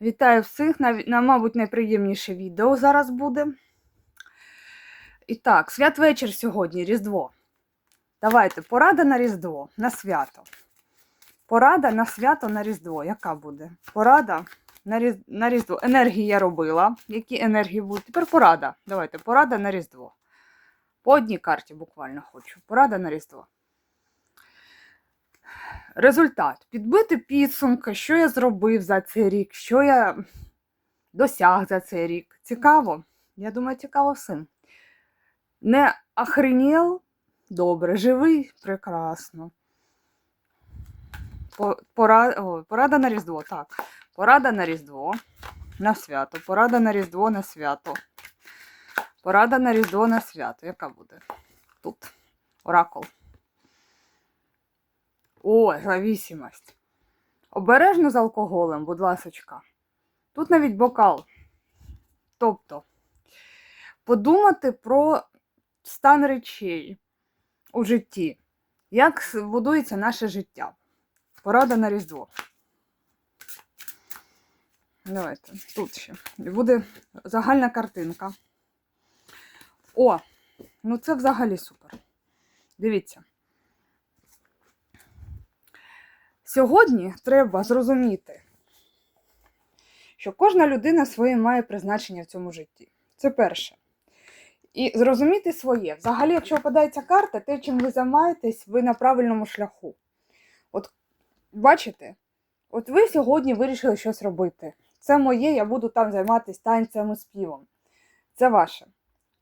Вітаю всіх. На, мабуть, найприємніше відео зараз буде. І так, святвечір сьогодні, Різдво. Давайте, порада на Різдво, на свято. Порада на свято на Різдво. Яка буде? Порада на Різдво. Енергії я робила. Які енергії будуть? Тепер порада. Давайте, порада на Різдво. По одній карті буквально хочу. Порада на Різдво. Результат. Підбити підсумки, що я зробив за цей рік, що я досяг за цей рік. Цікаво? Я думаю, цікаво всім. Не охренел? Добре, живий прекрасно. По- Порада, порада на Різдво, так. Порада на Різдво на свято. Порада на Різдво на свято. Порада на Різдво на свято. Яка буде? Тут. Оракул. О, зависимость. Обережно з алкоголем, будь ласочка. Тут навіть бокал. Тобто, подумати про стан речей у житті. Як будується наше життя. Порада на Різдво. Давайте, тут ще. Буде загальна картинка. О, ну це взагалі супер. Дивіться. Сьогодні треба зрозуміти, що кожна людина своє має призначення в цьому житті. Це перше. І зрозуміти своє. Взагалі, якщо випадається карта, те, чим ви займаєтесь, ви на правильному шляху. От бачите, от ви сьогодні вирішили щось робити. Це моє, я буду там займатися танцями, співом. Це ваше.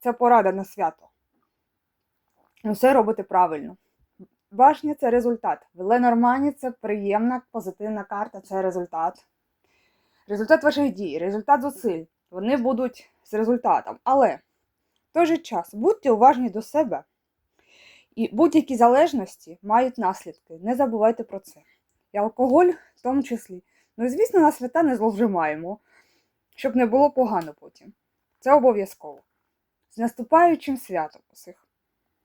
Це порада на свято. Все робите правильно. Башня це результат. Ленормані це приємна, позитивна карта, це результат. Результат ваших дій, результат зусиль. Вони будуть з результатом. Але в той же час будьте уважні до себе. І будь-які залежності мають наслідки. Не забувайте про це. І алкоголь в тому числі. Ну і звісно, на свята не зловжимаємо, щоб не було погано потім. Це обов'язково. З наступаючим святом усіх.